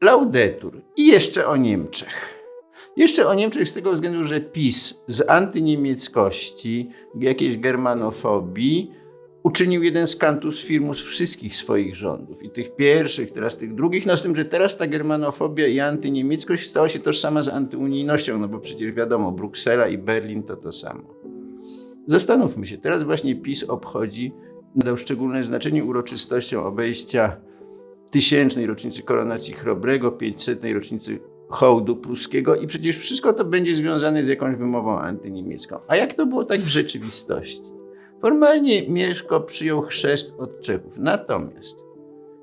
Laudetur. I jeszcze o Niemczech. Jeszcze o Niemczech z tego względu, że PiS z antyniemieckości, jakiejś germanofobii uczynił jeden z kantus firmus wszystkich swoich rządów. I tych pierwszych, teraz tych drugich. No z tym, że teraz ta germanofobia i antyniemieckość stała się tożsama z antyunijnością, no bo przecież wiadomo, Bruksela i Berlin to to samo. Zastanówmy się, teraz właśnie PiS obchodzi, nadał szczególne znaczenie uroczystościom obejścia tysięcznej rocznicy koronacji Chrobrego, 500. rocznicy hołdu pruskiego i przecież wszystko to będzie związane z jakąś wymową antyniemiecką. A jak to było tak w rzeczywistości? Formalnie Mieszko przyjął chrzest od Czechów. Natomiast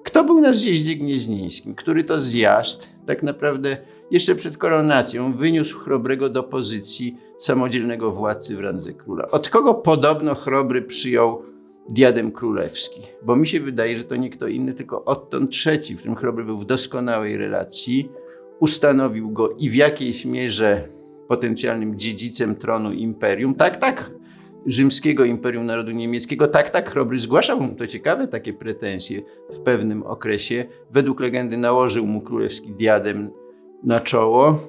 kto był na zjeździe gnieźnieńskim, który to zjazd tak naprawdę jeszcze przed koronacją wyniósł Chrobrego do pozycji samodzielnego władcy w randze króla? Od kogo podobno Chrobry przyjął diadem królewski? Bo mi się wydaje, że to nie kto inny, tylko Otton III, w którym Chrobry był w doskonałej relacji, ustanowił go i w jakiejś mierze potencjalnym dziedzicem tronu imperium. Tak, tak, rzymskiego Imperium Narodu Niemieckiego. Tak, tak, Chrobry zgłaszał mu, to ciekawe, takie pretensje w pewnym okresie. Według legendy nałożył mu królewski diadem na czoło.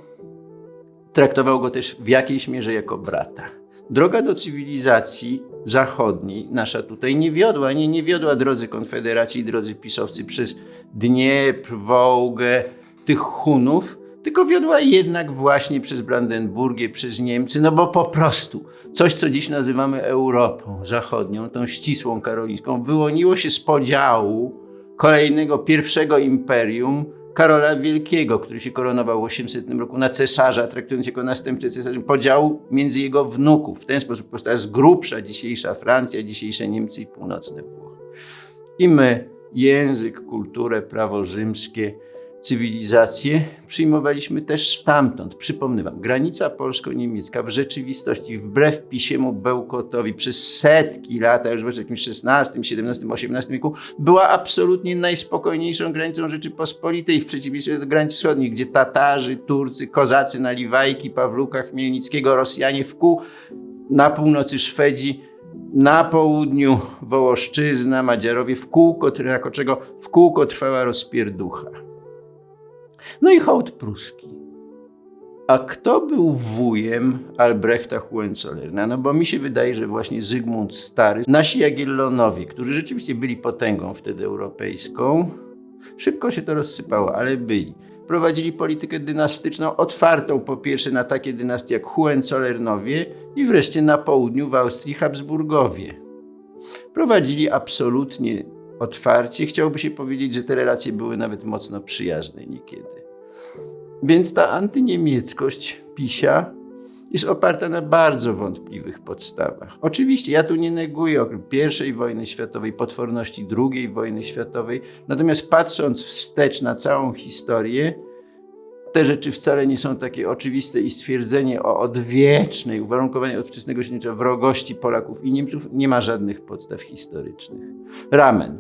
Traktował go też w jakiejś mierze jako brata. Droga do cywilizacji zachodniej, nasza tutaj nie wiodła, nie, nie wiodła drodzy Konfederacji, drodzy pisowcy przez Dniepr, Wołgę, tych Hunów, tylko wiodła jednak właśnie przez Brandenburgię, przez Niemcy, no bo po prostu coś, co dziś nazywamy Europą Zachodnią, tą ścisłą karolińską, wyłoniło się z podziału kolejnego pierwszego imperium Karola Wielkiego, który się koronował w 800 roku na cesarza, traktując jako następcę cesarza, podziału między jego wnuków. W ten sposób powstała z grubsza dzisiejsza Francja, dzisiejsze Niemcy i północne Włochy. I my język, kulturę, prawo rzymskie, cywilizację przyjmowaliśmy też stamtąd. Przypomnę wam, granica polsko-niemiecka w rzeczywistości, wbrew pisiemu Bełkotowi, przez setki lat, już w jakimś XVI, XVII, XVIII wieku, była absolutnie najspokojniejszą granicą Rzeczypospolitej, w przeciwieństwie do granic wschodnich, gdzie Tatarzy, Turcy, Kozacy, Naliwajki, Pawluka, Chmielnickiego, Rosjanie w kół, na północy Szwedzi, na południu Wołoszczyzna, Madziarowie, w kółko, jako czego w kółko trwała rozpierducha. No i hołd pruski. A kto był wujem Albrechta Hohenzollerna? No bo mi się wydaje, że właśnie Zygmunt Stary, nasi Jagiellonowie, którzy rzeczywiście byli potęgą wtedy europejską, szybko się to rozsypało, ale byli. Prowadzili politykę dynastyczną otwartą po pierwsze na takie dynastie jak Hohenzollernowie i wreszcie na południu w Austrii Habsburgowie. Prowadzili absolutnie otwarcie. Chciałoby się powiedzieć, że te relacje były nawet mocno przyjazne niekiedy. Więc ta antyniemieckość Pisia jest oparta na bardzo wątpliwych podstawach. Oczywiście ja tu nie neguję I wojny światowej, potworności II wojny światowej, natomiast patrząc wstecz na całą historię, te rzeczy wcale nie są takie oczywiste i stwierdzenie o odwiecznej, uwarunkowanej od wczesnego wrogości Polaków i Niemców nie ma żadnych podstaw historycznych. Ramen.